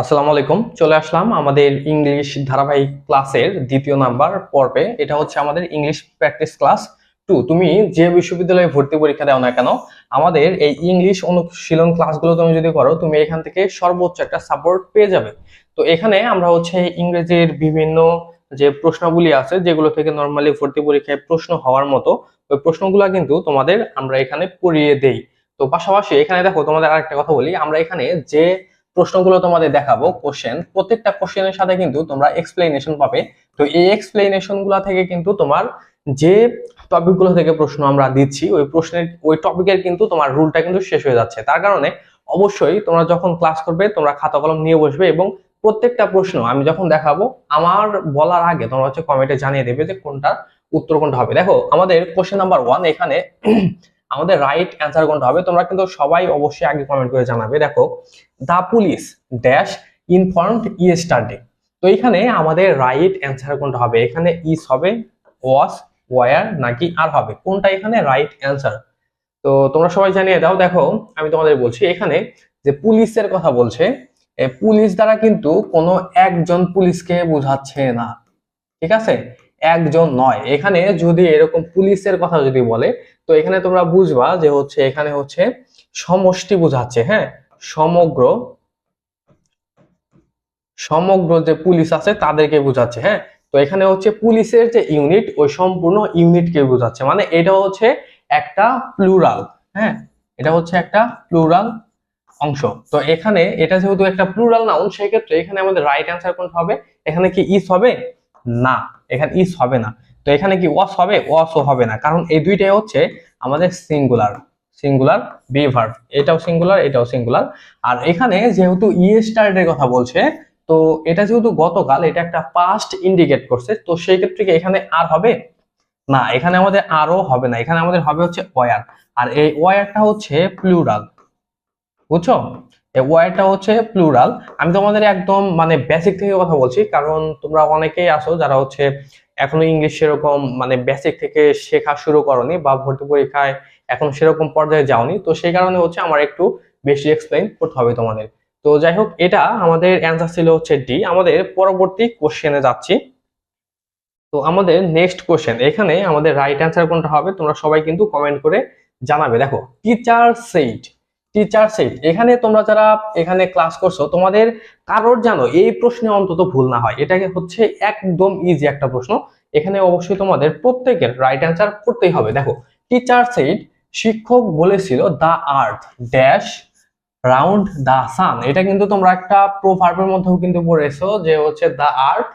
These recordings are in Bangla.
আসসালামু আলাইকুম, চলে আসলাম আমাদের ইংলিশ ধারাবাহিক ক্লাসের দ্বিতীয় নাম্বার পর্বে। এটা হচ্ছে আমাদের ইংলিশ প্র্যাকটিস ক্লাস টু তুমি যে বিশ্ববিদ্যালয়ে ভর্তি পরীক্ষা দাও না কেন, আমাদের এই ইংলিশ অনুশীলন ক্লাসগুলো তুমি যদি করো, তুমি এখান থেকে সর্বোচ্চ একটা সাপোর্ট পেয়ে যাবে। তো এখানে আমরা হচ্ছে ইংরেজির বিভিন্ন যে প্রশ্নগুলি আছে, যেগুলো থেকে নর্মালি ভর্তি পরীক্ষায় প্রশ্ন হওয়ার মতো, ওই প্রশ্নগুলো কিন্তু তোমাদের আমরা এখানে পড়িয়ে দেই। তো পাশাপাশি এখানে দেখো তোমাদের আরেকটা কথা বলি, আমরা এখানে যে প্রশ্নগুলো তোমাদের দেখাবো কোশ্চেন প্রত্যেকটা কোশ্চেনের সাথে কিন্তু তোমরা এক্সপ্লেনেশন পাবে। তো এই এক্সপ্লেনেশনগুলা থেকে কিন্তু তোমার যে টপিকগুলো থেকে প্রশ্ন আমরা দিচ্ছি, ওই প্রশ্নের, ওই টপিকের কিন্তু তোমার রুলটা কিন্তু শেষ হয়ে যাচ্ছে। তার কারণে অবশ্যই তোমরা যখন ক্লাস করবে, তোমরা খাতা কলম নিয়ে বসবে এবং প্রত্যেকটা প্রশ্ন আমি যখন দেখাবো, আমার বলার আগে তোমরা হচ্ছে কমেন্টে জানিয়ে দেবে যে কোনটা উত্তর কোনটা হবে। দেখো, আমাদের কোশ্চেন নাম্বার ওয়ান এখানে আমাদের রাইট অ্যান্সার কোনটা হবে? তোমরা কিন্তু সবাই অবশ্যই আগে কমেন্ট করে জানাবে। দেখো the police dash informed yesterday তো এখানে আমাদের রাইট অ্যান্সার কোনটা হবে? এখানে ইস হবে ওয়াস ওয়ার নাকি আর হবে। কোনটা এখানে রাইট অ্যান্সার তো তোমরা সবাই জানিয়ে দাও। দেখো, আমি তোমাদের বলছি, এখানে যে পুলিশের কথা বলছে পুলিশ দ্বারা কিন্তু কোনো একজন পুলিশকে বোঝাচ্ছে না। ঠিক আছে? একজন নয়। এখানে যদি এরকম পুলিশের কথা যদি বলে তো এখানে তোমরা বুঝবা যে হচ্ছে এখানে হচ্ছে সমষ্টি বোঝাচ্ছে হ্যাঁ? সমগ্র সমগ্র যে পুলিশ আছে তাদেরকে বোঝাচ্ছে হ্যাঁ? তো এখানে হচ্ছে পুলিশের যে ইউনিট, ওই সম্পূর্ণ ইউনিটকে বোঝাচ্ছে। মানে এটা হচ্ছে একটা প্লুরাল হ্যাঁ? এটা হচ্ছে একটা প্লুরাল অংশ। তো এখানে এটা যেহেতু একটা প্লুরাল নাউন, সেক্ষেত্রে এখানে আমাদের রাইট অ্যান্সার কোনটা হবে? এখানে কি ইস হবে? না। এখানে ইস হবে না। তো এখানে কি ওয়াস হবে? ওয়াসও হবে না। কারণ এই দুইটাই হচ্ছে আমাদের সিঙ্গুলার সিঙ্গুলার বি ভার্ব এটাও সিঙ্গুলার এটাও সিঙ্গুলার আর এখানে যেহেতু ইয়েস্টারডের কথা বলছে, তো এটা যেহেতু গতকাল, এটা একটা পাস্ট ইন্ডিকেট করছে, তো সেই ক্ষেত্রে কি এখানে আর হবে? না, এখানে আমাদের আরও হবে না। এখানে আমাদের হবে হচ্ছে ওয়ার আর এই ওয়ারটা হচ্ছে প্লুরাল বুঝছ? এই ওয়ারটা হচ্ছে প্লুরাল আমি তোমাদের একদম মানে বেসিক থেকে কথা বলছি, কারণ তোমরা অনেকেই আসো যারা হচ্ছে এখনও ইংলিশ সেরকম মানে বেসিক থেকে শেখা শুরু করনি বা ভর্তি পরীক্ষায় এখন সেরকম পর্যায়ে যাওনি। তো সেই কারণে হচ্ছে আমার একটু বেশি এক্সপ্লেইন করতে হবে তোমাদের। তো যাই হোক, এটা আমাদের অ্যান্সার ছিল হচ্ছে ডি আমাদের পরবর্তী কোশ্চেনে যাচ্ছি। তো আমাদের নেক্সট কোশ্চেন এখানে আমাদের রাইট অ্যান্সার কোনটা হবে? তোমরা সবাই কিন্তু কমেন্ট করে জানাবে। দেখো টিচার সেইট টিচার সেইট এখানে তোমরা যারা এখানে ক্লাস করছ, তোমাদের কারোর জানো এই প্রশ্নে অন্তত ভুল না হয়। এটাকে হচ্ছে একদম ইজি একটা প্রশ্ন। এখানে অবশ্যই তোমাদের প্রত্যেকের রাইট অ্যান্সার করতেই হবে। দেখো টিচার সেইট শিক্ষক বলেছিল the earth dash round the sun এটা কিন্তু তোমরা একটা প্রোভার্বের মধ্যেও কিন্তু পড়েছো যে হচ্ছে দ্য আর্থ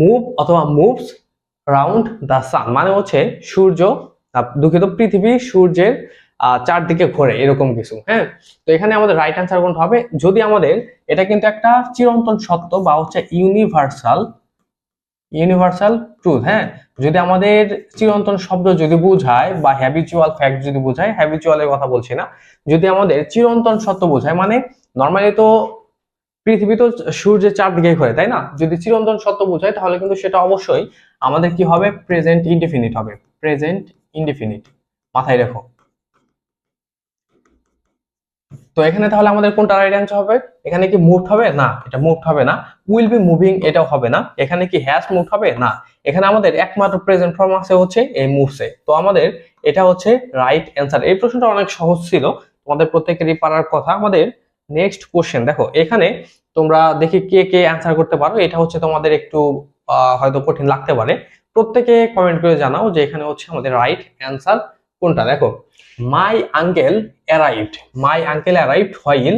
মুভ অথবা মুভস রাউন্ড দ্য সান মানে হচ্ছে সূর্য দুঃখিত, পৃথিবী সূর্যের চারদিকে ঘোরে, এরকম কিছু হ্যাঁ? তো এখানে আমাদের রাইট অ্যান্সার কোনটা হবে? যদি আমাদের, এটা কিন্তু একটা চিরন্তন সত্য বা হচ্ছে ইউনিভার্সাল ইউনিভার্সাল ট্রুথ হ্যাঁ? যদি আমাদের চিরন্তন শব্দ যদি বোঝায় বা হ্যাবিচুয়াল ফ্যাক্ট যদি বোঝায় হ্যাবিচুয়ালের কথা বলছি না, যদি আমাদের চিরন্তন সত্য বোঝায় মানে নর্মালি তো পৃথিবী তো সূর্যের চারদিকে ঘোরে, তাই না? যদি চিরন্তন সত্য বোঝায়, তাহলে কিন্তু সেটা অবশ্যই আমাদের কি হবে? প্রেজেন্ট ইনডিফিনিট হবে প্রেজেন্ট ইনডিফিনিট মাথায় রেখো। তো এখানে তাহলে আমাদের কোনটা রাইট অ্যান্সার হবে? এখানে কি মুভ হবে? না, এটা মুভ হবে না। উইল বি মুভিং এটাও হবে না। এখানে কি হ্যাজ মুভ হবে? না। এখানে আমাদের একমাত্র প্রেজেন্ট ফর্ম আছে হচ্ছে এই মুভসে তো আমাদের এটা হচ্ছে রাইট অ্যান্সার এই প্রশ্নটা অনেক সহজ ছিল। তোমাদের প্রত্যেকেরই পারার কথা। আমাদের নেক্সট কোশ্চেন দেখো, এখানে তোমরা দেখি কে কে অ্যান্সার করতে পারো। এটা হচ্ছে তোমাদের একটু হয়তো কঠিন লাগতে পারে। প্রত্যেকে কমেন্ট করে জানাও যে এখানে হচ্ছে আমাদের রাইট অ্যান্সার কোনটা। দেখো my uncle arrived my uncle arrived while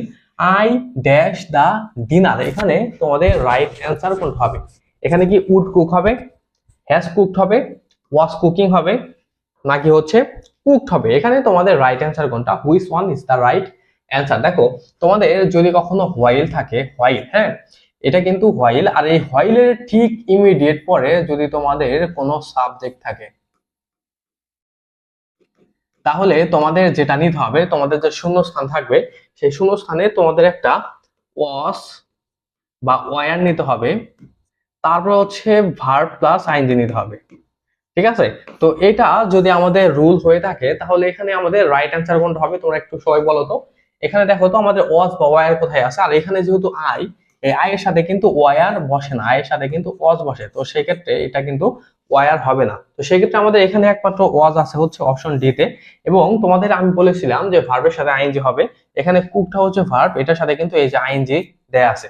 I dash the dinner এখানে তোমাদের রাইট অ্যান্সার কোনটা হবে। এখানে কি উড কুক হবে? হ্যাজ কুকড হবে? ওয়াজ কুকিং হবে? নাকি হচ্ছে কুকড হবে? এখানে তোমাদের রাইট অ্যান্সার কোনটা? Which one is the right answer দেখো, তোমাদের যদি কখনো হোয়াইল থাকে হোয়াইল হ্যাঁ? এটা কিন্তু হোয়াইল আর এই হোয়াইলের ঠিক ইমিডিয়েট পরে যদি তোমাদের কোনো সাবজেক্ট থাকে তাহলে তোমাদের যেটা নিতে হবে, তোমাদের যে শূন্য স্থান থাকবে, সেই শূন্য স্থানে তোমাদের একটা ওয়াস বা ওয়ার নিতে হবে। তারপর হচ্ছে ভার্ব প্লাস আইনজি নিতে হবে। ঠিক আছে? তো এটা যদি আমাদের রুল হয়ে থাকে, তাহলে এখানে আমাদের রাইট অ্যান্সার কোনটা হবে তোমরা একটু সবাই বলো তো। এখানে দেখো তো আমাদের ওয়াজ বা ওয়ার কোথায় আছে, আর এখানে যেহেতু আই, এই আই এর সাথে কিন্তু ওয়ার বসে না, আই এর সাথে কিন্তু ওয়াজ বসে। তো সেই ক্ষেত্রে এটা কিন্তু ওয়ার হবে না। তো সেই ক্ষেত্রে আমাদের এখানে একমাত্র ওয়াজ আছে হচ্ছে অপশন ডি তে। এবং তোমাদের আমি বলেছিলাম যে ভার্বের সাথে আইএনজি হবে। এখানে কুকটা হচ্ছে ভার্ব এটার সাথে কিন্তু এই যে আইএনজি দেয়া আছে।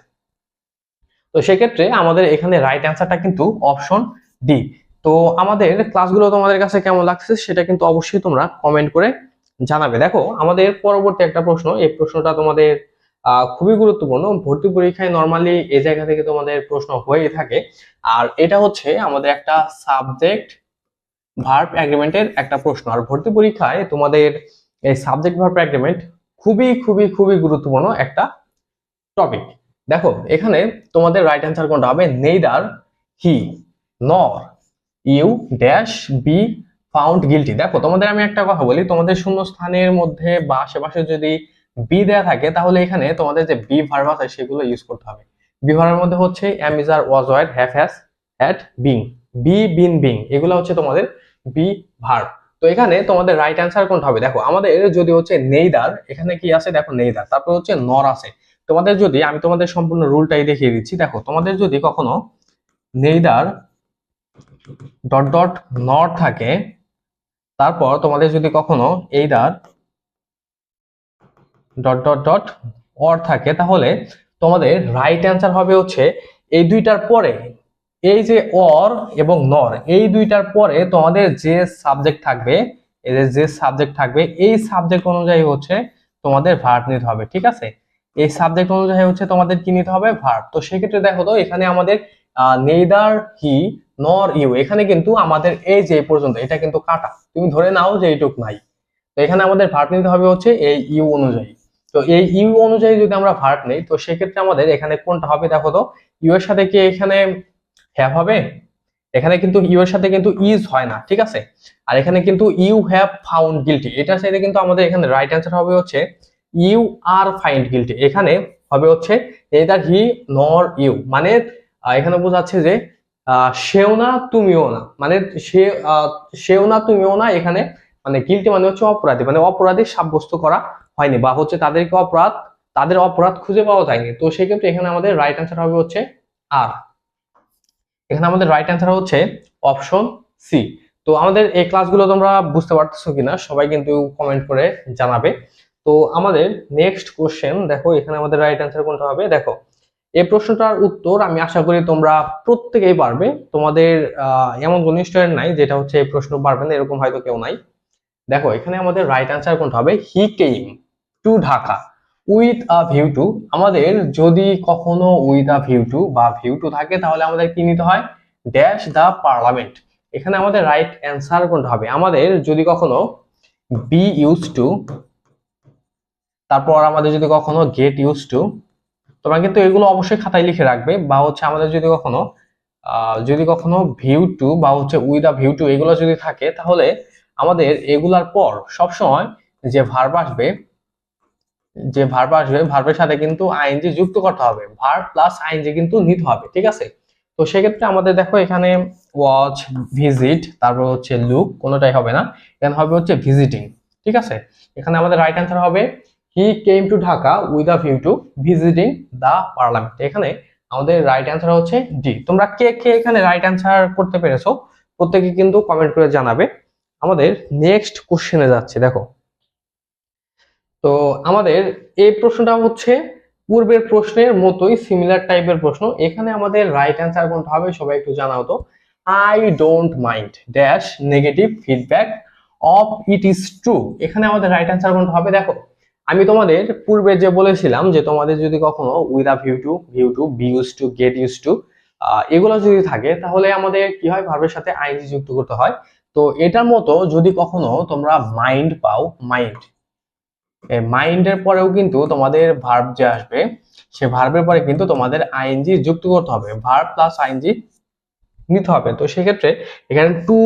তো সেক্ষেত্রে আমাদের এখানে রাইট অ্যান্সারটা কিন্তু অপশন ডি তো আমাদের ক্লাসগুলো তোমাদের কাছে কেমন লাগছে সেটা কিন্তু অবশ্যই তোমরা কমেন্ট করে জানাবে। দেখো, আমাদের পরবর্তী একটা প্রশ্ন, এই প্রশ্নটা তোমাদের খুবই গুরুত্বপূর্ণ। ভর্তি পরীক্ষায় নর্মালি এই জায়গা থেকে তোমাদের প্রশ্ন হয়েই থাকে। আর এটা হচ্ছে আমাদের একটা সাবজেক্ট ভার্ব অ্যাগ্রিমেন্টের একটা প্রশ্ন। আর ভর্তি পরীক্ষায় তোমাদের এই সাবজেক্ট ভার্ব অ্যাগ্রিমেন্ট খুবই খুবই খুবই গুরুত্বপূর্ণ একটা টপিক দেখো, এখানে তোমাদের রাইট অ্যান্সার কোনটা হবে? Neither he nor you dash be found guilty দেখো, তোমাদের আমি একটা কথা বলি। তোমাদের শূন্য স্থানের মধ্যে বা আশেপাশে যদি বি দেয়া থাকে, তাহলে এখানে তোমাদের যে বি ভার্ব আছে সেগুলো ইউজ করতে হবে। বি ভার্বের মধ্যে হচ্ছে am is are was were have has had being be been being এগুলো হচ্ছে তোমাদের বি ভার্ব তো এখানে তোমাদের রাইট অ্যান্সার কোনটা হবে? দেখো, আমাদের যদি হচ্ছে নেইদার, এখানে কি আছে? দেখো, নেইদার। তারপর হচ্ছে নর আছে। তোমাদের যদি, আমি তোমাদের সম্পূর্ণ রুলটাই দেখিয়ে দিচ্ছি। দেখো, তোমাদের যদি কখনো নেইদার ডট ডট নর থাকে, তারপর তোমাদের যদি কখনো either dot dot dot or থাকে, তাহলে তোমাদের রাইট অ্যান্সার হবে হচ্ছে এই দুইটার পরে, এই যে অর এবং নর এই দুইটার পরে তোমাদের যে সাবজেক্ট থাকবে, এই যে সাবজেক্ট থাকবে, এই সাবজেক্ট অনুযায়ী হচ্ছে তোমাদের ভার্ব নিতে হবে, ঠিক আছে? এই সাবজেক্ট অনুযায়ী হচ্ছে তোমাদের কি নিতে হবে? ভার্ব তো সেক্ষেত্রে দেখো তো, এখানে আমাদের নেইদার হি নর ইউ এখানে কিন্তু আমাদের এই যে পর্যন্ত, এটা কিন্তু কাটা। তুমি ধরে নাও যে এইটুক নাই। তো এখানে আমাদের ভার্ব নিতে হবে হচ্ছে এই ইউ অনুযায়ী। তো এই ইউ অনুযায়ী যদি আমরা ভার্ব নেই, তো সেক্ষেত্রে আমাদের এখানে কোনটা হবে দেখো তো? ইউ এর সাথে কি এখানে হ্যাভ হবে? এখানে কিন্তু ইউ এর সাথে কিন্তু ইজ হয় না, ঠিক আছে? আর এখানে কিন্তু ইউ হ্যাভ ফাউন্ড গিলটি এটার সাথে কিন্তু আমাদের এখানে রাইট অ্যান্সার হবে হচ্ছে ইউ আর ফাইন্ড গিলটি এখানে হবে হচ্ছে এদার হি নর ইউ মানে এখানে বোঝাচ্ছে যে সেও না, তুমিও না মানে সে সেও না, তুমিও না, এখানে মানে গিলটি মানে হচ্ছে অপরাধী মানে অপরাধী সাব্যস্ত করা হয়নি বা হচ্ছে তাদেরকে অপরাধ, তাদের অপরাধ খুঁজে পাওয়া যায়নি। তো সেক্ষেত্রে এখানে আমাদের রাইট অ্যান্সার হবে হচ্ছে আর এখানে আমাদের রাইট অ্যান্সার হচ্ছে অপশন সি তো আমাদের এই ক্লাসগুলো তোমরা বুঝতে পারতেছো কিনা, সবাই কিন্তু কমেন্ট করে জানাবে। তো আমাদের নেক্সট কোশ্চেন দেখো এখানে আমাদের রাইট অ্যান্সার কোনটা হবে? দেখো, এই প্রশ্নটার উত্তর আমি আশা করি তোমরা প্রত্যেকেই পারবে। তোমাদের এমন কোন স্টুডেন্ট নাই যেটা হচ্ছে এই প্রশ্ন পারবে না, এরকম হয়তো কেউ নাই। দেখো, এখানে আমাদের রাইট অ্যান্সার কোনটা হবে? He came to Dhaka. With a view to আমাদের যদি কখনো উইথ আ ভিউ টু বা ভিউ টু থাকে, তাহলে আমাদের কি নিতে হয়? ড্যাশ দ্য পার্লামেন্ট এখানে আমাদের রাইট অ্যান্সার কোনটা হবে? আমাদের যদি কখনো বি ইউজ টু তারপর আমাদের যদি কখনো গেট ইউজ টু তোমরা কিন্তু এগুলো অবশ্যই খাতায় লিখে রাখবে। বা হচ্ছে আমাদের যদি কখনো যদি কখনো ভিউ টু বা হচ্ছে উইথ আ ভিউ টু এগুলো যদি থাকে, তাহলে আমাদের এগুলার পর সবসময় যে ভার্ব আসবে যে ভার্ব আসবে ভার্বের সাথে কিন্তু আইএনজি যুক্ত করতে হবে। ভার্ব প্লাস আইএনজি কিন্তু নিতে হবে, ঠিক আছে? তো সেক্ষেত্রে আমাদের দেখো এখানে ওয়াচ ভিজিট তারপর হচ্ছে লুক কোনোটাই হবে না। এখানে হবে হচ্ছে ভিজিটিং ঠিক আছে? এখানে আমাদের রাইট অ্যান্সার হবে he came to Dhaka with a view to visiting the parliament এখানে আমাদের রাইট অ্যান্সার হচ্ছে ডি তোমরা কে কে এখানে রাইট অ্যান্সার করতে পেরেছ? প্রত্যেকে কিন্তু কমেন্ট করে জানাবে। আমাদের নেক্সট কোশ্চেনে যাচ্ছে, দেখো। তো আমাদের এই প্রশ্নটা হচ্ছে, পূর্বের প্রশ্নের মতোই সিমিলার টাইপের প্রশ্ন। এখানে আমাদের রাইট অ্যান্সার কোনটা হবে সবাই একটু জানাও তো। I don't mind dash negative feedback of it is true এখানে আমাদের রাইট অ্যান্সার কোনটা হবে দেখো, আমি তোমাদের পূর্বে যে বলেছিলাম যে তোমাদের যদি কখনো with view to view to be use to get use to এগুলো যদি থাকে, তাহলে আমাদের কি হয়? ভার্বের সাথে আইনজি যুক্ত করতে হয়। তো এটার মতো যদি কখনো তোমরা মাইন্ড পাও মাইন্ড মাইন্ডের পরেও কিন্তু তোমাদের ভার্ব যে আসবে, সে ভার্বের পরে কিন্তু তোমাদের আইএনজি যুক্ত করতে হবে। ভার্ব প্লাস আইএনজি নিতে হবে। তো সেক্ষেত্রে এখানে টু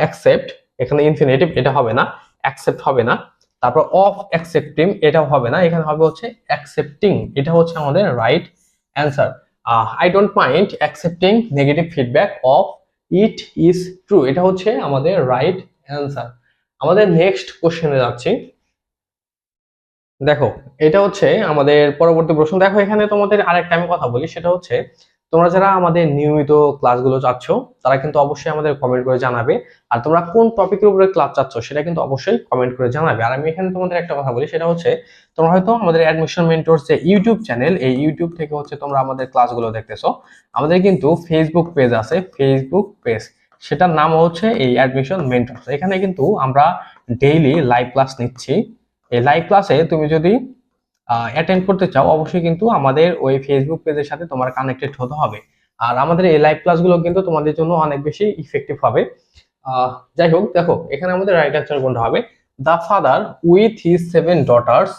অ্যাকসেপ্ট এখানে ইনফিনিটিভ এটা হবে না অ্যাকসেপ্ট হবে না। তারপর অফ অ্যাকসেপ্টিং এটাও হবে না, এখানে হবে হচ্ছে অ্যাকসেপ্টিং এটা হচ্ছে আমাদের right answer I don't mind accepting negative feedback of it is true এটা হচ্ছে আমাদের রাইট অ্যান্সার আমাদের নেক্সট কোশ্চেনে যাচ্ছি। দেখো, এটা হচ্ছে আমাদের পরবর্তী প্রশ্ন। দেখো, এখানে তোমাদের আরেকটা আমি কথা বলি, সেটা হচ্ছে, তোমরা যারা আমাদের নিয়মিত ক্লাসগুলো চাচ্ছ, তারা কিন্তু অবশ্যই আমাদের কমেন্ট করে জানাবে। আর তোমরা কোন টপিকের উপরে ক্লাস চাচ্ছ, সেটা কিন্তু অবশ্যই কমেন্ট করে জানাবে। আর আমি এখানে তোমাদের একটা কথা বলি, সেটা হচ্ছে, তোমরা হয়তো আমাদের অ্যাডমিশন মেন্টরস যে ইউটিউব চ্যানেল এই ইউটিউব থেকে হচ্ছে তোমরা আমাদের ক্লাসগুলো দেখতেছো। আমাদের কিন্তু ফেসবুক পেজ আছে ফেসবুক পেজ সেটার নাম হচ্ছে এই অ্যাডমিশন মেন্টরস এখানে কিন্তু আমরা ডেইলি লাইভ ক্লাস নিচ্ছি। এই লাইভ ক্লাসে তুমি যদি অ্যাটেন্ড করতে চাও, অবশ্যই কিন্তু আমাদের ওই ফেসবুক পেজের সাথে তোমার কানেক্টেড হতে হবে। আর আমাদের এই লাইভ ক্লাসগুলো কিন্তু তোমাদের জন্য অনেক বেশি ইফেক্টিভ হবে। যাই হোক, দেখো, এখানে আমাদের রাইট অ্যান্সার কোনটা হবে? The father with his seven daughters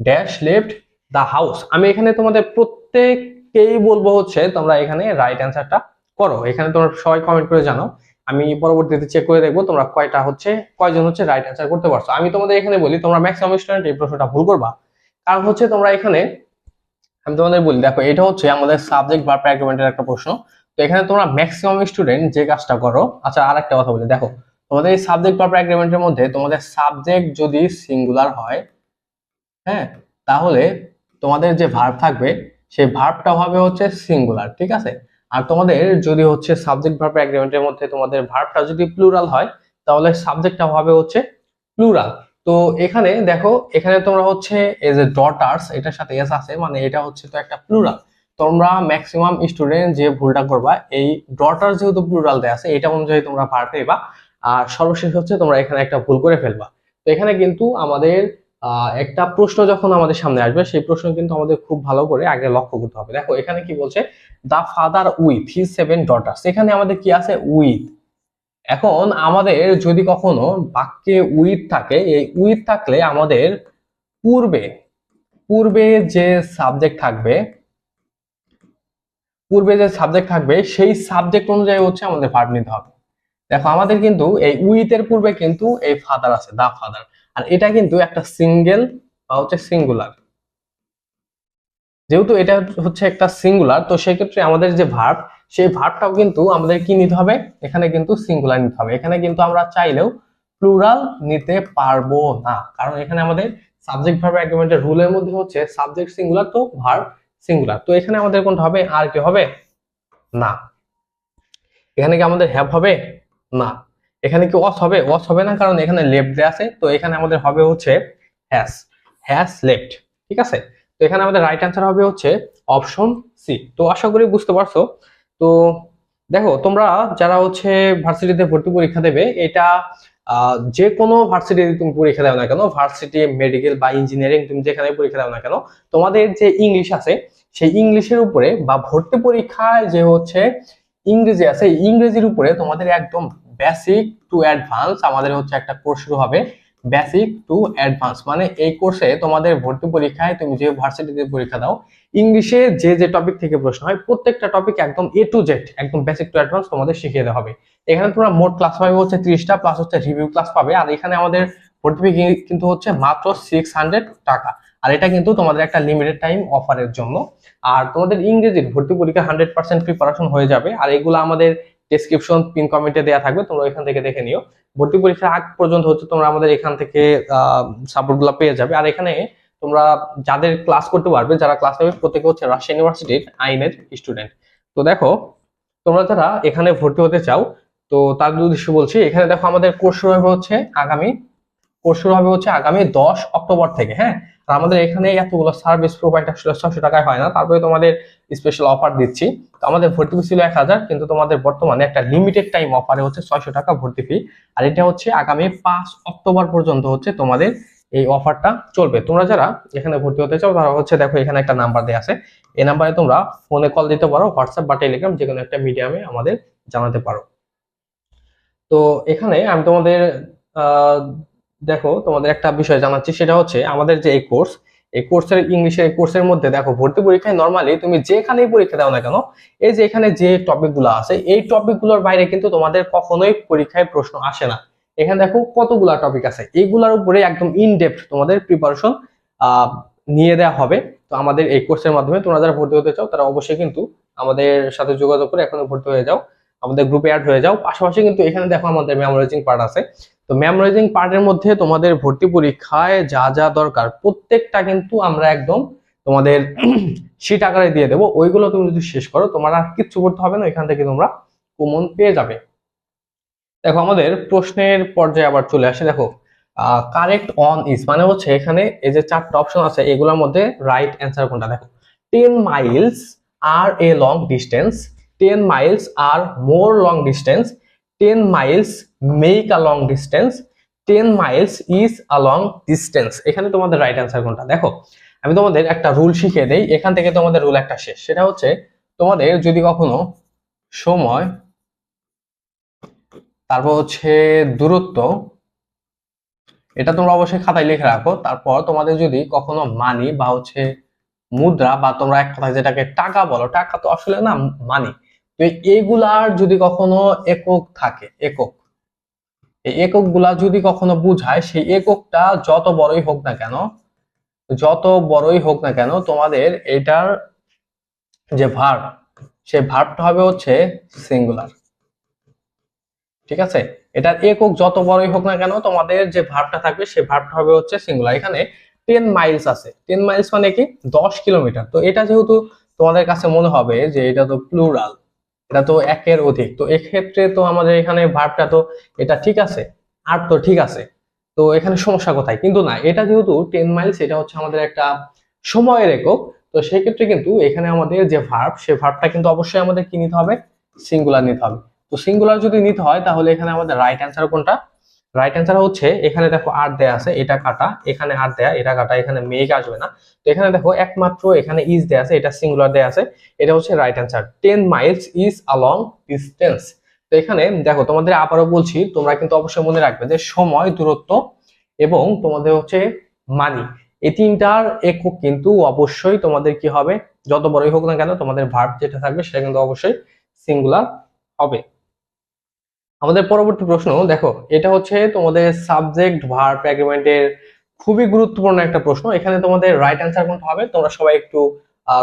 dash left the house আমি এখানে তোমাদের প্রত্যেককেই বলব হচ্ছে, তোমরা এখানে রাইট অ্যান্সারটা করো। এখানে তোমরা সবাই কমেন্ট করে জানো আমি পরবর্তীতে চেক করে দেখব তোমরা কয়টা হচ্ছে, কয়জন হচ্ছে রাইট অ্যান্সার করতে পারছ। আমি তোমাদের এখানে বলি, তোমরা ম্যাক্সিমাম স্টুডেন্ট এই প্রশ্নটা ভুল করবা। কারণ হচ্ছে তোমরা এখানে, আমি তোমাদের বলি, দেখো, এটা হচ্ছে আমাদের সাবজেক্ট বা অ্যাগ্রিমেন্টের একটা প্রশ্ন। তো এখানে তোমরা ম্যাক্সিমাম স্টুডেন্ট যে কাজটা করো আচ্ছা আর একটা কথা বলি, দেখো, তোমাদের এই সাবজেক্ট বা অ্যাগ্রিমেন্টের মধ্যে তোমাদের সাবজেক্ট যদি সিঙ্গুলার হয় হ্যাঁ তাহলে তোমাদের যে ভার্ব থাকবে, সেই ভার্বটা হবে হচ্ছে সিঙ্গুলার ঠিক আছে? আর তোমাদের যদি হচ্ছে সাবজেক্ট ভার্ব অ্যাগ্রিমেন্টের মধ্যে তোমাদের ভার্বটা যদি প্লুরাল হয়, তাহলে সাবজেক্টটা হবে হচ্ছে প্লুরাল তো এখানে দেখো, এখানে তোমরা হচ্ছে এজ এ ডটার্স এটার সাথে এস আছে মানে এটা হচ্ছে তো একটা প্লুরাল তোমরা ম্যাক্সিমাম স্টুডেন্ট যে ভুলটা করবা, এই ডটার যেহেতু প্লুরাল দেয়া আছে, এটা অনুযায়ী তোমরা ভার পেবা আর সর্বশেষ হচ্ছে তোমরা এখানে একটা ভুল করে ফেলবা। তো এখানে কিন্তু আমাদের একটা প্রশ্ন যখন আমাদের সামনে আসবে, সেই প্রশ্ন কিন্তু আমাদের খুব ভালো করে আগে লক্ষ্য করতে হবে। দেখো, এখানে কি বলছে the father with his seven daughters এখানে আমাদের কি আছে? উইথ এখন আমাদের যদি কখনো বাক্যে উইথ থাকে, এই উইথ থাকলে আমাদের পূর্বে পূর্বে যে সাবজেক্ট থাকবে, পূর্বে যে সাবজেক্ট থাকবে, সেই সাবজেক্ট অনুযায়ী হচ্ছে আমাদের ভার্ব নিতে হবে। দেখো, আমাদের কিন্তু এই উইথ এর পূর্বে কিন্তু এই ফাদার আছে দা ফাদার আর এটা কিন্তু একটা সিঙ্গেল বা হচ্ছে সিঙ্গুলার। যেহেতু এটা হচ্ছে একটা সিঙ্গুলার, তো সেই ক্ষেত্রে আমাদের যে ভার্ব সেই ভার্বটাও কিন্তু আমাদের কি নিতে হবে? এখানে কিন্তু সিঙ্গুলার নিতে হবে। এখানে কিন্তু আমরা চাইলেও প্লুরাল নিতে পারব না। কারণ এখানে আমাদের সাবজেক্ট ভার্ব অ্যাগ্রিমেন্টের রুলের মধ্যে হচ্ছে সাবজেক্ট সিঙ্গুলার তো ভার্ব সিঙ্গুলার তো এখানে আমাদের কোনটা হবে? আর কি হবে? না। এখানে কি আমাদের হ্যাভ হবে? না। এখানে কি ওয়াস হবে? ওয়াস হবে না কারণ এখানে লেফট দেয়া আছে। তো এখানে আমাদের হবে হচ্ছে হ্যাস হ্যাস লেফট ঠিক আছে? তো এখানে আমাদের রাইট অ্যান্সার হবে হচ্ছে অপশন সি তো আশা করি বুঝতে পারছ? তো দেখো, তোমরা যারা হচ্ছে ভার্সিটিতে ভর্তি পরীক্ষা দেবে, এটা যে কোনো ভার্সিটিতে তুমি পরীক্ষা দাও না কেন, ভার্সিটি মেডিকেল বা ইঞ্জিনিয়ারিং তুমি যেখানে পরীক্ষা দাও না কেন, তোমাদের যে ইংলিশ আছে, সেই ইংলিশের উপরে বা ভর্তি পরীক্ষায় যে হচ্ছে ইংরেজি আছে ইংরেজির উপরে তোমাদের একদম বেসিক টু অ্যাডভান্স আমাদের হচ্ছে একটা কোর্স শুরু হবে। বেসিক টু অ্যাডভান্স মানে এই কোর্সে তোমাদের ভর্তি পরীক্ষায় তুমি যে ভার্সিটিতে পরীক্ষা দাও, ইংলিশে যে যে টপিক থেকে প্রশ্ন হয়, প্রত্যেকটা টপিক একদম এ টু জেড একদম বেসিক টু অ্যাডভান্স তোমাদের শিখিয়ে দেওয়া হবে। এখানে তোমরা মোট ক্লাস পাবে হচ্ছে ত্রিশটা প্লাস হচ্ছে রিভিউ ক্লাস পাবে। আর এখানে আমাদের ভর্তি কিন্তু হচ্ছে মাত্র সিক্স হান্ড্রেড টাকা। আর এটা কিন্তু তোমাদের একটা লিমিটেড টাইম অফারের জন্য। আর তোমাদের ইংরেজির ভর্তি পরীক্ষা হান্ড্রেড পার্সেন্ট প্রিপারেশন হয়ে যাবে। আর এগুলো আমাদের ডেসক্রিপশন পিন কমেন্টে দেওয়া থাকবে, তোমরা এখান থেকে দেখে নিও। ভর্তি পরীক্ষার আগ পর্যন্ত হচ্ছে তোমরা আমাদের এখান থেকে সাপোর্টগুলো পেয়ে যাবে। আর এখানে তোমরা যাদের ক্লাস করতে পারবে, যারা ক্লাস নেবে, প্রত্যেকে হচ্ছে রাজশাহী ইউনিভার্সিটির আইনের স্টুডেন্ট তো দেখো, তোমরা যারা এখানে ভর্তি হতে চাও, তো তার উদ্দেশ্য বলছি, এখানে দেখো আমাদের কোর্স শুরু হবে হচ্ছে আগামী কোর্স শুরু হবে হচ্ছে আগামী দশ অক্টোবর থেকে হ্যাঁ? আমাদের এখানে এতগুলো সার্ভিস প্রোভাইড আসলে ছশো টাকায় হয় না, তারপরে তোমাদের স্পেশাল অফার দিচ্ছি। তো আমাদের ভর্তি ফি ছিল এক হাজার, কিন্তু তোমাদের বর্তমানে একটা লিমিটেড টাইম অফারে হচ্ছে ছয়শো টাকা ভর্তি ফি আর এটা হচ্ছে আগামী পাঁচ অক্টোবর পর্যন্ত হচ্ছে তোমাদের এই অফারটা চলবে। তোমরা যারা এখানে ভর্তি হতে চাও, তারা হচ্ছে দেখো এখানে একটা নাম্বার দেওয়া আছে। এই নাম্বারে তোমরা ফোনে কল দিতে পারো হোয়াটসঅ্যাপ বা টেলিগ্রাম যে কোনো একটা মিডিয়ামে আমাদের জানাতে পারো। তো এখানে আমি তোমাদের দেখো তোমাদের একটা বিষয় জানাচ্ছি, সেটা হচ্ছে আমাদের যে এই কোর্স এই কোর্সের ইংলিশের কোর্সের মধ্যে দেখো ভর্তি পরীক্ষায় নর্মালি তুমি যেখানেই পরীক্ষা দাও না কেন, এই যে এখানে যে টপিকগুলো আছে, এই টপিকগুলোর বাইরে কিন্তু তোমাদের কখনোই পরীক্ষায় প্রশ্ন আসে না। এখানে দেখো কতগুলা টপিক আছে, এইগুলোর উপরে একদম ইন ডেপথ তোমাদের প্রিপারেশন নিয়ে দেওয়া হবে। তো আমাদের এই কোর্সের মাধ্যমে তোমরা যারা ভর্তি হতে চাও, তারা অবশ্যই কিন্তু আমাদের সাথে যোগাযোগ করে এখনও ভর্তি হয়ে যাও, আমাদের গ্রুপে অ্যাড হয়ে যাও। পাশাপাশি কিন্তু এখানে দেখো আমাদের মেমোরাইজিং পার্ট আছে। তো মেমোরাইজিং পার্টের মধ্যে তোমাদের ভর্তি পরীক্ষায় যা যা দরকার, প্রত্যেকটা কিন্তু আমরা একদম তোমাদের শিট আকারে দিয়ে দেবো। ওইগুলো তুমি যদি শেষ করো, তোমার আর কিচ্ছু করতে হবে না, এখান থেকে তোমরা কমন পেয়ে যাবে। দেখো, আমাদের প্রশ্নের পর্যায়ে আবার চলে আসে। দেখো কারেক্ট অন ইজ মানে হচ্ছে এখানে এই যে চারটা অপশন আছে, এগুলোর মধ্যে রাইট অ্যান্সার কোনটা? দেখো ten miles are a long distance ten miles are more long distance ten miles make a long distance ten miles is a long distance এখানে তোমাদের রাইট অ্যান্সার কোনটা? দেখো, আমি তোমাদের একটা রুল শিখিয়ে দেই। এখান থেকে তোমাদের রুল একটা শেষ। সেটা হচ্ছে, তোমাদের যদি কখনো সময়, তারপর হচ্ছে দূরত্ব, এটা তোমরা অবশ্যই খাতায় লিখে রাখো। তারপর তোমাদের যদি কখনো মানি বা হচ্ছে মুদ্রা বা তোমরা এক কথায় যেটাকে টাকা বলো, টাকা তো আসলে না মানি তো এইগুলার যদি কখনো একক থাকে, একক এই এককগুলা যদি কখনো বুঝায়, সেই এককটা যত বড়ই হোক না কেন, যত বড়ই হোক না কেন তোমাদের এটার যে ভার্ব সে ভার্বটা হবে হচ্ছে সিঙ্গুলার ঠিক আছে? এটার একক যত বড়ই হোক না কেন তোমাদের যে ভার্বটা থাকবে সে ভার্বটা হবে হচ্ছে সিঙ্গুলার এখানে টেন মাইলস আছে। টেন মাইলস মানে কি? দশ কিলোমিটার। তো এটা যেহেতু তোমাদের কাছে মনে হবে যে এটা তো প্লুরাল এটা তো একের অধিক। তো এক্ষেত্রে তো আমাদের এখানে ভার্বটা তো এটা ঠিক আছে, আর তো ঠিক আছে। তো এখানে সমস্যা কোথায়? কিন্তু না, এটা যেহেতু টেন মাইলস এটা হচ্ছে আমাদের একটা সময়ের একক। তো সেক্ষেত্রে কিন্তু এখানে আমাদের যে ভার্ব সে ভার্বটা কিন্তু অবশ্যই আমাদের কি নিতে হবে? সিঙ্গুলার নিতে হবে। তো সিঙ্গুলার যদি নিতে হয়, তাহলে এখানে আমাদের রাইট অ্যান্সার কোনটা? রাইট অ্যান্সার হচ্ছে, এখানে দেখো আর দেয়া আছে, এটা কাটা, এখানে আর দেয়া, এটা কাটা, এখানে মেঘ আসবে না। তো এখানে দেখো একমাত্র এখানে ইজ দেয়া আছে, এটা সিঙ্গুলার দেয়া আছে, এটা হচ্ছে right answer ten miles is a long distance তো এখানে দেখো, তোমাদের আবারও বলছি, তোমরা কিন্তু অবশ্যই মনে রাখবে যে সময়, দূরত্ব এবং তোমাদের হচ্ছে মানি এই তিনটার একক কিন্তু অবশ্যই তোমাদের কি হবে? যত বড়ই হোক না কেন, তোমাদের ভার্ব যেটা থাকবে, সেটা কিন্তু অবশ্যই সিঙ্গুলার হবে। আমাদের পরবর্তী প্রশ্ন, দেখো, এটা হচ্ছে তোমাদের সাবজেক্ট ভার্ব এগ্রিমেন্টের খুবই গুরুত্বপূর্ণ একটা প্রশ্ন। এখানে তোমাদের রাইট অ্যান্সার কোনটা হবে? তোমরা সবাই একটু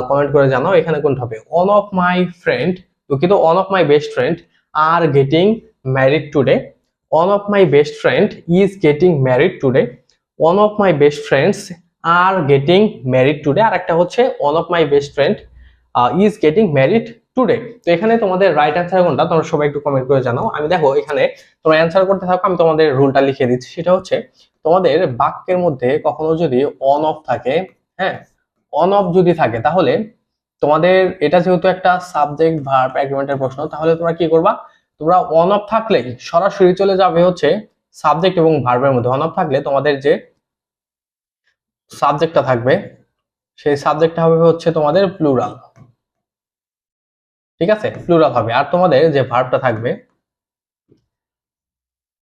কমেন্ট করে জানাও এখানে কোনটা হবে। ওয়ান অফ মাই ফ্রেন্ড দুঃখিত one of my best friend are getting married today one of my best friend is getting married today one of my best friends are getting married today আর একটা হচ্ছে one of my best friend is getting married today তো এখানে তোমাদের রাইট অ্যান্সার কোনটা? তোমরা সবাই একটু কমেন্ট করে জানাও। আমি দেখো এখানে তোমরা অ্যান্সার করতে থাকো, আমি তোমাদের রুলটা লিখে দিচ্ছি। সেটা হচ্ছে, তোমাদের বাক্যের মধ্যে কখনো যদি অন অফ থাকে হ্যাঁ অন অফ যদি থাকে, তাহলে তোমাদের এটা যেহেতু একটা সাবজেক্ট ভার্ব এগ্রিমেন্টের প্রশ্ন, তাহলে তোমরা কি করবা? তোমরা অন অফ থাকলে সরাসরি চলে যাবে হচ্ছে সাবজেক্ট এবং ভার্বের মধ্যে। অন অফ থাকলে তোমাদের যে সাবজেক্টটা থাকবে, সেই সাবজেক্টটা হবে হচ্ছে তোমাদের প্লুরাল ঠিক আছে? প্লুরাল হবে। আর তোমাদের যে ভার্বটা থাকবে,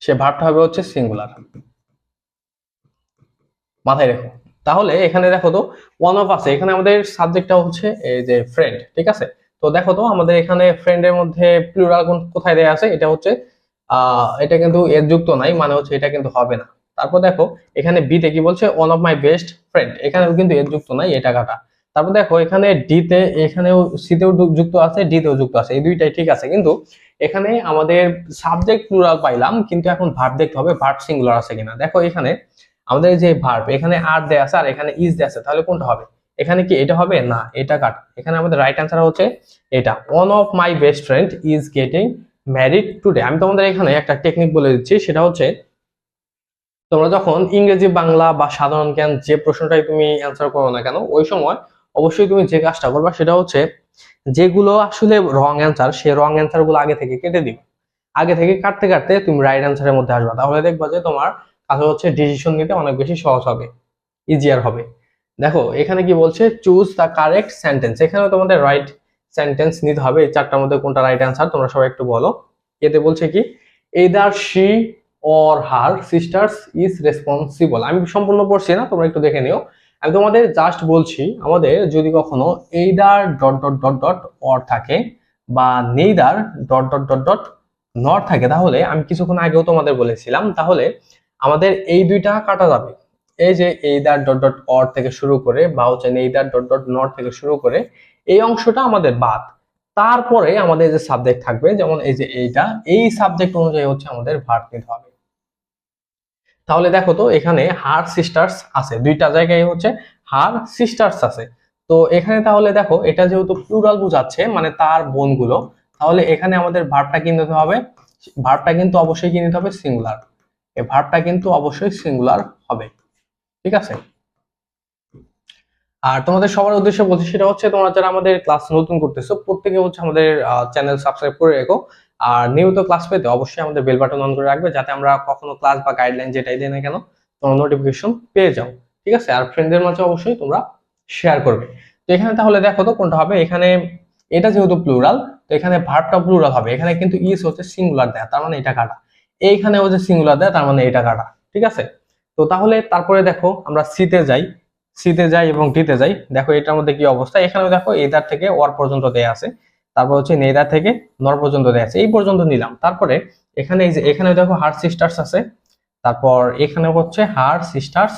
সে ভার্বটা হবে হচ্ছে সিঙ্গুলার মাথায় রেখো। তাহলে এখানে দেখো তো ওয়ান অফ আছে এখানে আমাদের সাবজেক্টটা হচ্ছে এই যে ফ্রেন্ড ঠিক আছে? তো দেখো তো, আমাদের এখানে ফ্রেন্ডের মধ্যে প্লুরাল কোথায় দেয়া আছে? এটা হচ্ছে এটা কিন্তু এর যুক্ত নাই মানে হচ্ছে এটা কিন্তু হবে না। তারপর দেখো, এখানে বিতে কি বলছে? One of my best friend এখানেও কিন্তু এর যুক্ত নাই, এটা কাটা। তারপর দেখো, এখানে ডিতে এখানেও সিতেও যুক্ত আছে ডিতেও যুক্ত আছে, এই দুইটাই ঠিক আছে। কিন্তু এখানে আমাদের সাবজেক্ট প্লুরাল পাইলাম, কিন্তু এখন ভার্ব দেখতে হবে ভার্ব সিঙ্গুলার আছে কিনা। দেখো এখানে আমাদের যে ভার্ব এখানে আর দেয়া আছে আর এখানে ইজ দেয়া আছে, তাহলে কোনটা হবে? এখানে কি এটা হবে? না, এটা কাট। এখানে আমাদের রাইট অ্যান্সার হচ্ছে এটা। One of my best friend is getting married today আমি তোমাদের এখানে একটা টেকনিক বলে দিচ্ছি, সেটা হচ্ছে তোমরা যখন ইংরেজি, বাংলা বা সাধারণ জ্ঞান যে প্রশ্নটাই তুমি অ্যান্সার করো না কেন, ওই সময় অবশ্যই তুমি যে কাজটা করবা সেটা হচ্ছে যেগুলো আসলে রং অ্যান্সার সে রং অ্যান্সারগুলো আগে থেকে কেটে দিবে। আগে থেকে কাটতে কাটতে তুমি রাইট অ্যান্সারের মধ্যে আসবা। তাহলে দেখবা যে তোমার কাছে হচ্ছে ডিসিশন নিতে অনেক বেশি সহজ হবে ইজিয়ার হবে। দেখো, এখানে কি বলছে চুজ দ্য কারেক্ট সেন্টেন্স এখানে তোমাদের রাইট সেন্টেন্স নিতে হবে। এই চারটার মধ্যে কোনটা রাইট অ্যান্সার তোমরা সবাই একটু বলো। এতে বলছে কি either she or her sisters is responsible আমি সম্পূর্ণ পড়ছি না, তোমরা একটু দেখে নিও। আমি তোমাদের জাস্ট বলছি, আমাদের যদি কখনো either dot dot dot dot or থাকে বা neither dot dot dot dot nor থাকে, তাহলে আমি কিছুক্ষণ আগেও তোমাদের বলেছিলাম, তাহলে আমাদের এই দুইটা কাটা যাবে। এই যে এইদার ডট ডট অর থেকে শুরু করে বা হচ্ছে নেইদার ডট ডট নট থেকে শুরু করে এই অংশটা আমাদের বাদ। তারপরে আমাদের যে সাবজেক্ট থাকবে, যেমন এই যে এইটা, এই সাবজেক্ট অনুযায়ী হচ্ছে আমাদের ভার্ব নিতে হবে। তাহলে দেখো তো এখানে হার সিস্টার্স আছে। দুইটা জায়গায় হচ্ছে হার সিস্টার্স আছে। তো এখানে তাহলে দেখো, এটা যেহেতু প্লুরাল বোঝাচ্ছে মানে তার বোনগুলো, তাহলে এখানে আমাদের ভার্বটা কি নিতে হবে? ভার্বটা কিন্তু অবশ্যই কি নিতে হবে? সিঙ্গুলার এই ভার্বটা কিন্তু অবশ্যই সিঙ্গুলার হবে। ঠিক আছে? আর তোমাদের সবার উদ্দেশ্যে বলছি, সেটা হচ্ছে তোমরা যারা আমাদের ক্লাস নতুন করতেছো, প্রত্যেকে হচ্ছে আমাদের চ্যানেল সাবস্ক্রাইব করে রেখো। আর নিয়মিত ক্লাস পেতে অবশ্যই আমাদের বেল বাটন অন করে রাখবে যাতে আমরা কখনো ক্লাস বা গাইডলাইন যেটাই দিই না কেন, তোমরা নোটিফিকেশন পেয়ে যাও। ঠিক আছে? আর ফ্রেন্ডদের মাঝে অবশ্যই তোমরা শেয়ার করবে। তো এখানে তাহলে দেখো তো কোনটা হবে? এখানে এটা যেহেতু প্লুরাল তো এখানে ভার্বটা প্লুরাল হবে। এখানে কিন্তু ইস হচ্ছে সিঙ্গুলার দেয়া, তার মানে এটা কাটা। এইখানে হচ্ছে সিঙ্গুলার দেয়া, তার মানে এটা কাটা। ঠিক আছে? তো তাহলে তারপরে দেখো, আমরা সিতে যাই। সিতে যাই এবং ডিতে যাই। দেখো এটার মধ্যে কি অবস্থা? এখানেও দেখো এদার থেকে ওয়ার পর্যন্ত দেয়া আছে। তারপর হচ্ছে নেদার থেকে নর পর্যন্ত দেয়া আছে এই পর্যন্ত নিলাম। তারপরে এখানে এই যে, এখানে দেখো হার্ট সিস্টার্স আছে। তারপর এখানে হচ্ছে হার্ট সিস্টার্স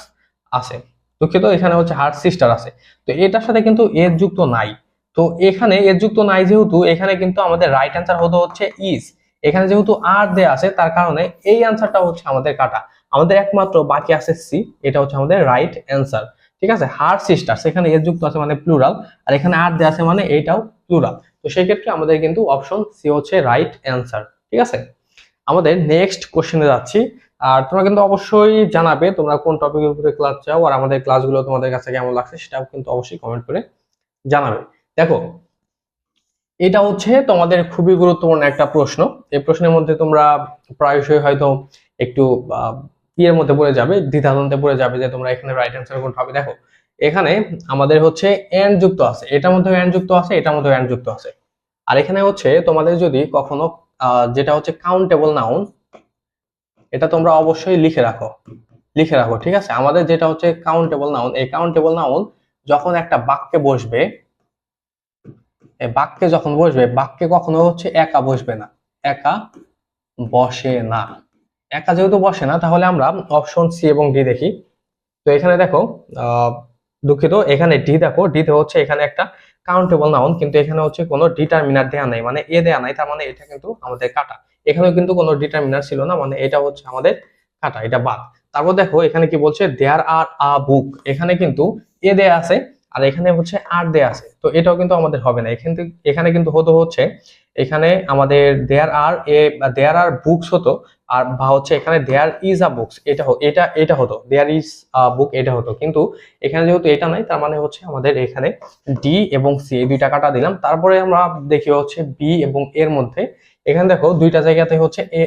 আছে। দুঃখিত, এখানে হচ্ছে হার্ট সিস্টার আছে। তো এটার সাথে কিন্তু এর যুক্ত নাই। তো এখানে এর যুক্ত নাই যেহেতু, এখানে কিন্তু আমাদের রাইট অ্যান্সার হতে হচ্ছে ইজ এখানে যেহেতু আর দেয়া আছে, তার কারণে এই অ্যান্সারটা হচ্ছে আমাদের কাটা। আমাদের একমাত্র বাকি আছে সি এটা হচ্ছে আমাদের রাইট অ্যান্সার ঠিক আছে? হার্ট সিস্টার সেখানে এর যুক্ত আছে মানে প্লুরাল আর এখানে আর দেয়া আছে মানে এইটাও প্লুরাল তো সেই ক্ষেত্রে আমাদের কিন্তু অপশন সি হচ্ছে রাইট অ্যান্সার ঠিক আছে? আমাদের নেক্সট কোশ্চেনে যাচ্ছি, আর তোমরা কিন্তু অবশ্যই জানাবে তোমরা কোন টপিকের উপরে ক্লাস চাও, আর আমাদের ক্লাসগুলো তোমাদের কাছে কেমন লাগছে সেটাও কিন্তু অবশ্যই কমেন্ট করে জানাবে। দেখো, এটা হচ্ছে তোমাদের খুবই গুরুত্বপূর্ণ একটা প্রশ্ন। এই প্রশ্নের মধ্যে তোমরা প্রায়শই হয়তো একটু ইয়ের মধ্যে পড়ে যাবে, দ্বিধাদ্বন্দ্বে পড়ে যাবে যে তোমরা এখানে রাইট অ্যান্সার কোনটা হবে দেখো, এখানে আমাদের হচ্ছে এন যুক্ত আছে, এটার মধ্যে এন যুক্ত আছে, এটার মধ্যে এন যুক্ত আছে। আর এখানে হচ্ছে তোমাদের যদি কখনো যেটা হচ্ছে কাউন্টেবল নাউন এটা তোমরা অবশ্যই লিখে রাখো লিখে রাখো, ঠিক আছে? আমাদের যেটা হচ্ছে কাউন্টেবল নাউন এই কাউন্টেবল নাউন যখন একটা বাক্যে বসবে বাক্যে যখন বসবে, বাক্যে কখনো হচ্ছে একা বসবে না, একা বসে না। একা যেহেতু বসে না, তাহলে আমরা অপশন সি এবং ডি দেখি। তো এখানে দেখো দুঃখিত, এখানে ডি দেখো ডিতে হচ্ছে এখানে একটা কাউন্টেবল নাউন কিন্তু এখানে হচ্ছে কোনো ডিটারমিনার দেয়া নাই মানে এ দেয়া নাই, তার মানে এটা কিন্তু আমাদের কাটা। এখানেও কিন্তু কোনো ডিটারমিনার ছিল না মানে এটা হচ্ছে আমাদের কাটা, এটা বাদ। তারপর দেখো, এখানে কি বলছে দেয়ার আর আ বুক এখানে কিন্তু এ দেয়া আছে আর এখানে হচ্ছে আর দেয়া আছে। তো এটাও কিন্তু আমাদের হবে না। এখানে এখানে কিন্তু হতো হচ্ছে, এখানে আমাদের দেয়ার আর এ দেয়ার আর বুকস হতো, আর বা হচ্ছে এখানে দেয়ার ইজ আ বুকস এটা এটা এটা হতো। দেয়ার ইজ আ বুক এটা হতো। কিন্তু এখানে যেহেতু এটা নাই, তার মানে হচ্ছে আমাদের এখানে ডি এবং সি এই দুইটা কাটা দিলাম। তারপরে আমরা দেখি হচ্ছে বি এবং এর মধ্যে, এখানে দেখো দুইটা জায়গাতে হচ্ছে এ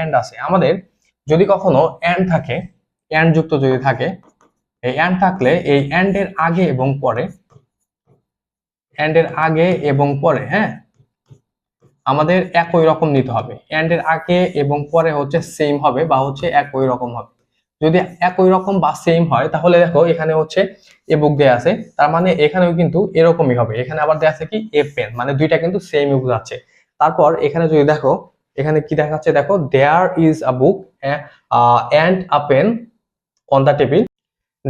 এন্ড আছে। আমাদের যদি কখনো এন্ড থাকে এন্ড যুক্ত যদি থাকে এই এন্ড থাকলে এই এন্ড এর আগে এবং পরে এন্ড এর আগে এবং পরে হ্যাঁ? আমাদের একই রকম নিতে হবে। এন্ড এর আগে এবং পরে হচ্ছে সেম হবে বা হচ্ছে একই রকম হবে। যদি একই রকম বা সেম হয়, তাহলে দেখো এখানে হচ্ছে এ বুক দেয়া আছে। তার মানে এখানেও কিন্তু এরকমই হবে। এখানে আবার দেয়া আছে কি? এ পেন মানে দুইটা কিন্তু সেম বোঝাচ্ছে তারপর এখানে যদি দেখো, এখানে কি দেখাচ্ছে? দেখো there is a book and a pen on the table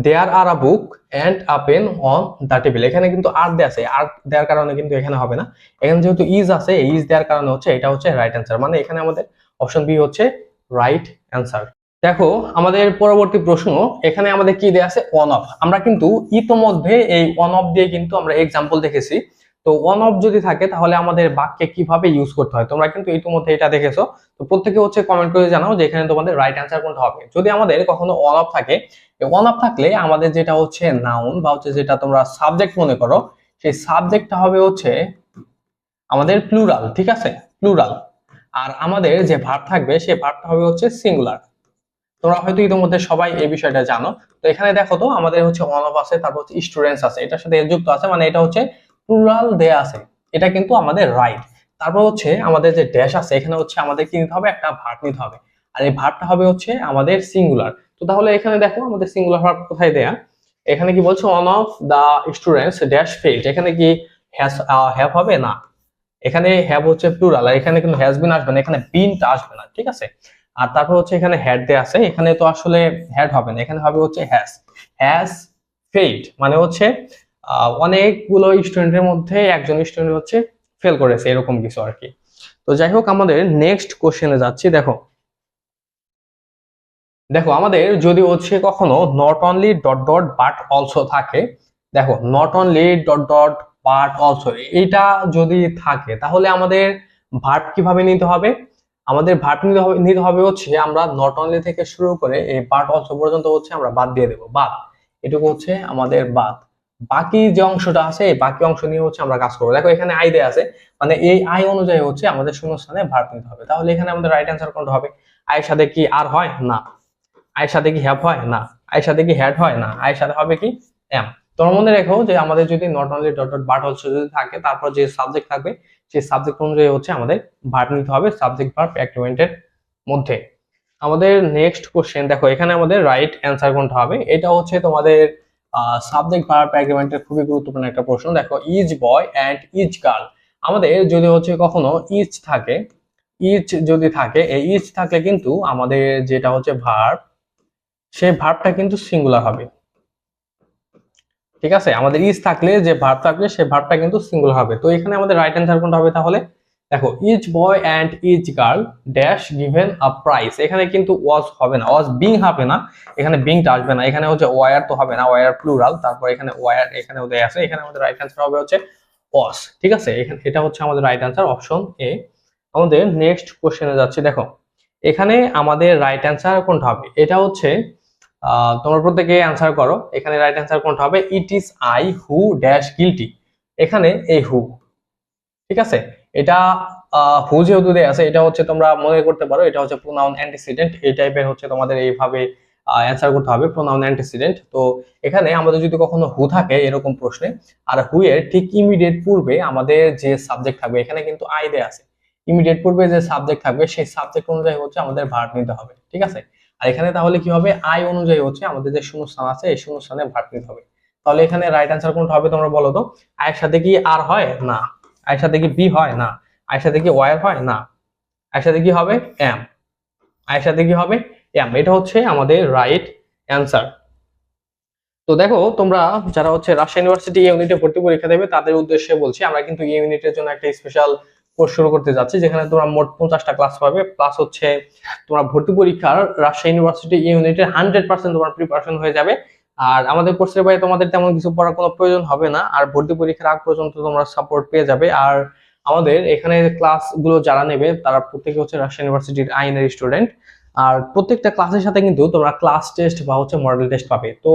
there are a book and a pen on the table এখানে কিন্তু আর দেয়া আছে। আর দেওয়ার কারণে কিন্তু এখানে হবে না। এখানে যেহেতু ইজ আছে ইজ দেওয়ার কারণে হচ্ছে এটা হচ্ছে রাইট অ্যান্সার মানে এখানে আমাদের অপশন বি হচ্ছে রাইট অ্যান্সার দেখো, আমাদের পরবর্তী প্রশ্ন, এখানে আমাদের কি দেয়া আছে? অন অফ আমরা কিন্তু ইতোমধ্যে এই ওয়ান অফ দিয়ে কিন্তু আমরা এক্সাম্পল দেখেছি। তো ওয়ান অফ যদি থাকে, তাহলে আমাদের বাক্যে কীভাবে ইউজ করতে হয়? তোমরা কিন্তু ইতিমধ্যে এটা দেখেছ। তো প্রত্যেকে হচ্ছে কমেন্ট করে জানাও যে এখানে তোমাদের রাইট অ্যান্সার কোনটা হবে। যদি আমাদের কখনো ওয়ান অফ থাকে ওয়ান অফ থাকলে আমাদের যেটা হচ্ছে নাউন বা হচ্ছে যেটা তোমরা সাবজেক্ট মনে করো, সেই সাবজেক্টটা হবে হচ্ছে আমাদের প্লুরাল ঠিক আছে? প্লুরাল আর আমাদের যে ভার্ব থাকবে, সেই ভার্বটা হবে হচ্ছে সিঙ্গুলার তোমরা হয়তো ইতিমধ্যে সবাই এই বিষয়টা জানো। তো এখানে দেখো তো, আমাদের হচ্ছে অন অফ আছে, তারপর হচ্ছে স্টুডেন্টস আছে। এটার সাথে যুক্ত আছে মানে এটা হচ্ছে প্লুরাল দেয়া আছে। এটা কিন্তু আমাদের রাইট তারপর হচ্ছে আমাদের যে ড্যাশ আছে, এখানে হচ্ছে আমাদের কি নিতে হবে? একটা ভার্ব নিতে হবে। আর এই ভার্বটা হবে হচ্ছে আমাদের সিঙ্গুলার তো তাহলে এখানে দেখো আমাদের সিঙ্গুলার ভার্ব কোথায় দেয়া? এখানে কি বলছে one of the students dash failed এখানে কি হ্যাভ হবে? না। এখানে হ্যাভ হচ্ছে প্লুরাল আর এখানে কিন্তু হ্যাজ বিন আসবে না, এখানে বিনটা আসবে না, ঠিক আছে? আর তারপর হচ্ছে এখানে হ্যাড দেয়া আছে, এখানে তো আসলে হ্যাড হবে না, এখানে হবে হচ্ছে হ্যাজ হ্যাজ ফেইড মানে হচ্ছে অনেকগুলো স্টুডেন্টের মধ্যে একজন স্টুডেন্ট হচ্ছে ফেল করেছে, এরকম কিছু আর কি। তো যাই হোক, আমাদের নেক্সট কোশ্চেনে যাচ্ছি, দেখো। দেখো, আমাদের যদি হচ্ছে কখনো not only dot dot but also থাকে, দেখো not only dot dot but also এইটা যদি থাকে, তাহলে আমাদের ভার্ব কীভাবে নিতে হবে? আমাদের ভার্ব নিতে হবে নিতে হবে হচ্ছে আমরা নট অনলি থেকে শুরু করে এই বাট অলসো পর্যন্ত হচ্ছে আমরা বাদ দিয়ে দেবো, বাদ। এটুকু হচ্ছে আমাদের বাদ। বাকি যে অংশটা আছে, এই বাকি অংশ নিয়ে হচ্ছে আমরা কাজ করব। দেখো, এখানে আই দেয়া আছে মানে এই আই অনুযায়ী হচ্ছে আমাদের শূন্যস্থানে ভার্ব নিতে হবে। তাহলে এখানে আমাদের রাইট অ্যান্সার কোনটা হবে? আয়ের সাথে কি আর হয়? না। আয়ের সাথে কি হ্যাভ হয়? না। আয়ের সাথে কি হ্যাড হয়? না। আয়ের সাথে হবে কি? এম তোমার মনে রেখো যে আমাদের যদি not only dot dot but also যদি থাকে, তারপর যে সাবজেক্ট থাকবে, সেই সাবজেক্ট অনুযায়ী হচ্ছে আমাদের ভার্ব নিতে হবে সাবজেক্ট ভার্ব অ্যাক্টিভেন্টের মধ্যে। আমাদের নেক্সট কোশ্চেন দেখো, এখানে আমাদের রাইট অ্যান্সার কোনটা হবে? এটা হচ্ছে তোমাদের সাবজেক্ট ভার্ব অ্যাগ্রিমেন্টের খুবই গুরুত্বপূর্ণ একটা প্রশ্ন। দেখো is boy and is girl আমাদের যদি হচ্ছে কখনো ইজ থাকে ইজ যদি থাকে, এই ইজ থাকলে কিন্তু আমাদের যেটা হচ্ছে ভার্ব সেই ভার্বটা কিন্তু সিঙ্গুলার হবে। ঠিক আছে? আমাদের ইজ থাকলে যে ভার্ব থাকবে, সেই ভার্বটা কিন্তু সিঙ্গুলার হবে। তো এখানে আমাদের রাইট অ্যান্সার কোনটা হবে তাহলে? দেখো each boy and each girl dash given a price এখানে কিন্তু ওয়াজ হবে না। ওয়াজ বিং হবে না। এখানে বিংটা আসবে না। এখানে হচ্ছে ওয়ার তো হবে না। ওয়ার প্লুরাল তারপর এখানে ওয়ার এখানে ওদের আছে। এখানে আমাদের রাইট অ্যান্সার হবে হচ্ছে ওয়াস ঠিক আছে? এখানে, এটা হচ্ছে আমাদের রাইট অ্যান্সার অপশন এ আমাদের নেক্সট কোশ্চেনে যাচ্ছে। দেখো, এখানে আমাদের রাইট অ্যান্সার কোনটা হবে? এটা হচ্ছে তোমরা প্রত্যেকে অ্যান্সার করো। এখানে রাইট অ্যান্সার কোনটা হবে? It is I who dash guilty এখানে এই হু ঠিক আছে? এটা হু যেহেতু দেয়া আছে, এটা হচ্ছে তোমরা মনে করতে পারো, এটা হচ্ছে প্রোনাউন অ্যান্টিসিডেন্ট এই টাইপের হচ্ছে তোমাদের এইভাবে অ্যান্সার করতে হবে প্রোনাউন অ্যান্টিসিডেন্ট তো এখানে আমাদের যদি কখনো হু থাকে, এরকম প্রশ্নে, আর হু এর ঠিক ইমিডিয়েট পূর্বে আমাদের যে সাবজেক্ট থাকবে, এখানে কিন্তু আই দেয়া আছে। ইমিডিয়েট পূর্বে যে সাবজেক্ট থাকবে, সেই সাবজেক্ট অনুযায়ী হচ্ছে আমাদের ভার্ব নিতে হবে। ঠিক আছে? আর এখানে তাহলে কি হবে? আই অনুযায়ী হচ্ছে আমাদের যে শূন্যস্থান আছে, এই শূন্যস্থানে ভাগ নিতে হবে। তাহলে এখানে রাইট অ্যান্সার কোনটা হবে তোমরা বলো তো? আয়ের সাথে কি আর হয়? না। আয়ের সাথে কি বি হয়? না। আয়ের সাথে কি ওয়ার হয়? না। আয়ের সাথে কি হবে? এম আয়ের সাথে কি হবে? এম এটা হচ্ছে আমাদের রাইট অ্যান্সার তো দেখো, তোমরা যারা হচ্ছে রাজশাহী ইউনিভার্সিটি ইউনিটে ভর্তি পরীক্ষা দেবে, তাদের উদ্দেশ্যে বলছি, আমরা কিন্তু ইউনিটের জন্য একটা স্পেশাল কোর্স শুরু করতে যাচ্ছি, যেখানে তোমরা মোট পঞ্চাশটা ক্লাস পাবে প্লাস হচ্ছে তোমরা ভর্তি পরীক্ষার রাজশাহী ইউনিভার্সিটি ইউনিটের হান্ড্রেড পার্সেন্ট তোমার প্রিপারেশন হয়ে যাবে। আর আমাদের কোর্সের বাইরে তোমাদের তেমন কিছু পড়ার কোনো প্রয়োজন হবে না, আর ভর্তি পরীক্ষার আগ পর্যন্ত তোমরা সাপোর্ট পেয়ে যাবে। আর আমাদের এখানে ক্লাসগুলো যারা নেবে, তারা প্রত্যেকে হচ্ছে রাজশাহী ইউনিভার্সিটির আইনের স্টুডেন্ট আর প্রত্যেকটা ক্লাসের সাথে কিন্তু তোমরা ক্লাস টেস্ট বা হচ্ছে মডেল টেস্ট পাবে। তো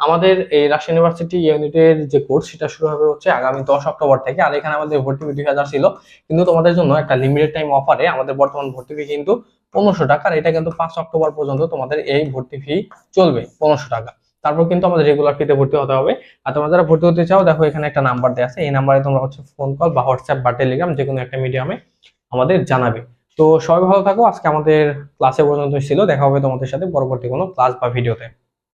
আমাদের এই রাজশাহী ইউনিভার্সিটি ইউনিটের যে কোর্স, সেটা শুরু হবে হচ্ছে আগামী দশ অক্টোবর থেকে। আর এখানে আমাদের ভর্তি ফি দুই হাজার ছিল। কিন্তু তোমাদের জন্য একটা লিমিটেড টাইম অফারে আমাদের বর্তমান ভর্তি ফি কিন্তু পনেরোশো টাকা। আর এটা কিন্তু পাঁচ অক্টোবর পর্যন্ত তোমাদের এই ভর্তি ফি চলবে, পনেরোশো টাকা। তারপর কিন্তু আমাদের রেগুলার ফিতে ভর্তি হতে হবে। আর তোমরা যারা ভর্তি হতে চাও, দেখো এখানে একটা নাম্বার দেওয়া আছে। এই নাম্বারে তোমরা হচ্ছে ফোন কল বা হোয়াটসঅ্যাপ বা টেলিগ্রাম যে কোনো একটা মিডিয়ামে আমাদের জানাবে। তো সবাই ভালো থাকো। আজকে আমাদের ক্লাসে পর্যন্ত ছিল। দেখা হবে তোমাদের সাথে পরবর্তী কোনো ক্লাস বা ভিডিওতে